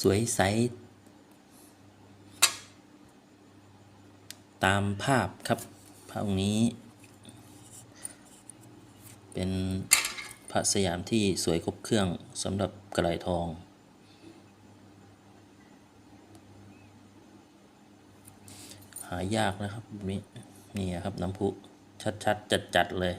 สวยใส ตามภาพครับภาพนี้ เป็นพระสยามที่สวยครบเครื่องสำหรับกระไหลทอง หายากนะครับแบบนี้นี่ครับน้ำพุชัดๆจัดๆเลย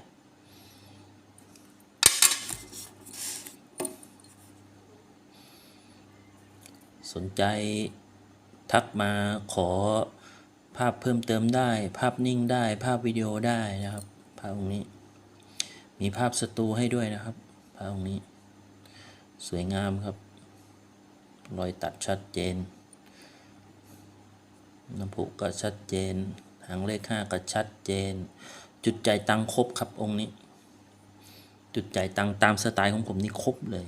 สนใจทักมาขอภาพเพิ่มเติมได้ ภาพนิ่งได้ ภาพวิดีโอได้นะครับภาพตรงนี้ มีภาพสตูให้ด้วยนะครับภาพตรงนี้ สวยงามครับ รอยตัดชัดเจนน้ำผุก็ชัดเจน หางเลขห้าก็ชัดเจน จุดใจายตังครบครับองค์นี้ จุดใจายตังตามสไตล์ของผมนี่ครบเลย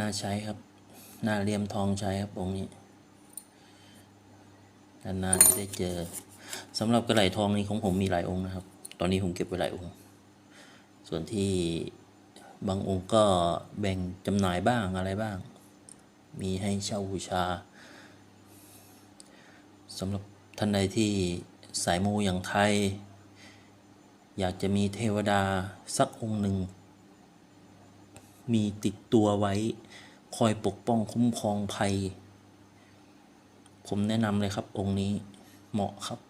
น่าใช้ครับน่าเลี่ยมทองใช้ครับองค์นี้นานๆจะได้เจอสำหรับกระไหลทองนี้ของผมมีหลายองค์นะครับ ตอนนี้ผมเก็บไว้หลายองค์ ส่วนที่บางองค์ก็แบ่งจำหน่ายบ้างอะไรบ้าง มีให้เช่าบูชาสำหรับท่านใดที่สายมูอย่างไทย อยากจะมีเทวดาสักองค์หนึ่ง มีติดตัวไว้ คอยปกป้องคุ้มครองภัย ผมแนะนำเลยครับองค์นี้เหมาะครับ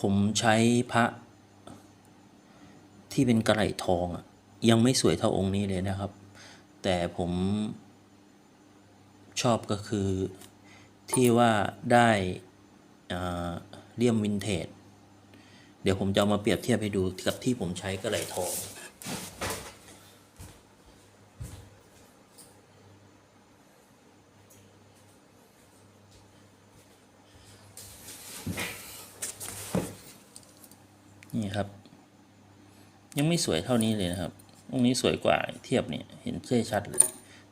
ผมใช้พระ ที่เป็นกระไหลทองอะยังไม่สวยเท่าองค์นี้เลยนะครับ แต่ผมชอบก็คือที่ว่าได้เลี่ยมวินเทจ ดี๋ยวผมจะามาเปรียบเทียบให้ดูกับที่ผมใช้กระไหลทอง นี่ครับ ยังไม่สวยเท่านี้เลยนะครับองนี้สวยกว่าเทียบเนี่ยเห็นเช่ชัดเลย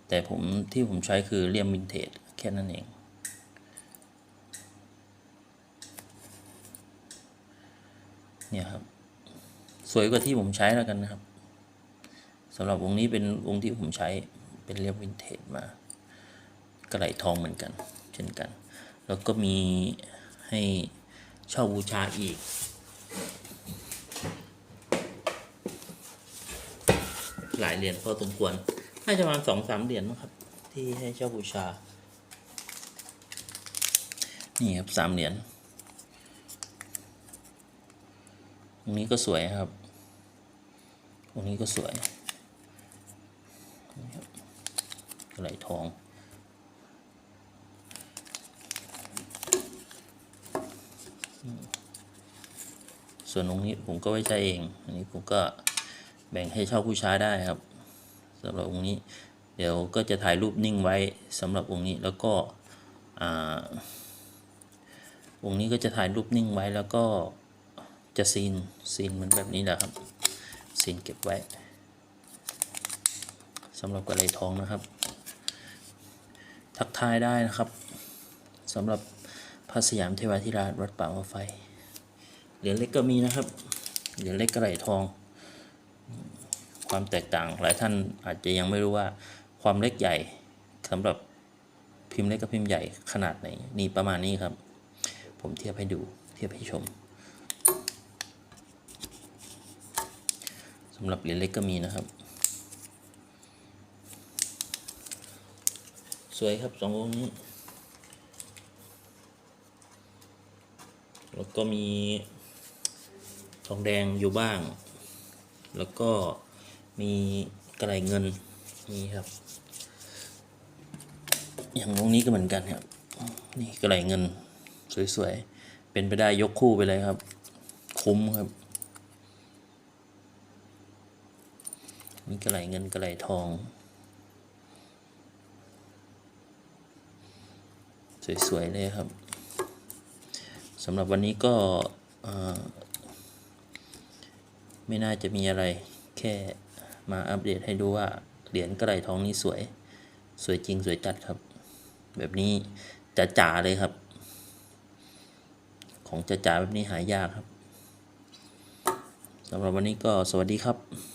แต่ผมที่ผมใช้คือเลี่ยมวินเทจแค่นั้นเอง เนี่ยครับ สวยกว่าที่ผมใช้แล้วกันนะครับสำหรับวงนี้เป็นวงที่ผมใช้เป็นเรียบวินเทจมากระไหลทองเหมือนกัน เช่นกัน แล้วก็มีให้เช่าบูชาอีกหลายเหรียญพอสมควร น่าจะประมาณสองสามเหรียญนะครับ ที่ให้เช่าบูชา นี่ครับสามเหรียญ ตรงนี้ก็สวยครับตรงนี้ก็สวยนี่ครับกระไหลทอง ส่วนตรงนี้ผมก็ไว้ใช้เอง อันนี้ผมก็แบ่งให้เช่าผู้ชาได้ครับสำหรับองค์นี้ เดี๋ยวก็จะถ่ายรูปนิ่งไว้สำหรับองค์นี้แล้วก็อ่าองค์นี้ก็จะถ่ายรูปนิ่งไว้แล้วก็ จะซีนซีนเหมือนแบบนี้แหละครับซีนเก็บไว้สำหรับกระไรทองนะครับ ทักทายได้นะครับสำหรับพระสยามเทวาธิราชวัดป่าว่าไฟเหรียญเล็กก็มีนะครับเหรียญเล็กกระไรทอง ความแตกต่างหลายท่านอาจจะยังไม่รู้ว่าความเล็กใหญ่สำหรับพิมพ์เล็กกับพิมพ์ใหญ่ขนาดไหนนี่ประมาณนี้ครับ ผมเทียบให้ดูเทียบให้ชม สำหรับเหรียญเล็กก็มีนะครับ สวยครับสององค์นี้แล้วก็มีทองแดงอยู่บ้าง แล้วก็มีกระไรเงินนี่ครับ อย่างองนี้ก็เหมือนกันครับ นี่กระไรเงิน สวยๆ เป็นไปได้ยกคู่ไปเลยครับ คุ้มครับ มีกระไหลเงินกระไหลทอง สวย ๆ เลยครับสำหรับวันนี้ก็ไม่น่าจะมีอะไร แค่มาอัปเดตให้ดูว่า เหรียญกระไหลทองนี้สวย สวยจริงสวยจัดครับ แบบนี้จ๋าเลยครับ ของจ๋าแบบนี้หายากครับสำหรับวันนี้ก็สวัสดีครับ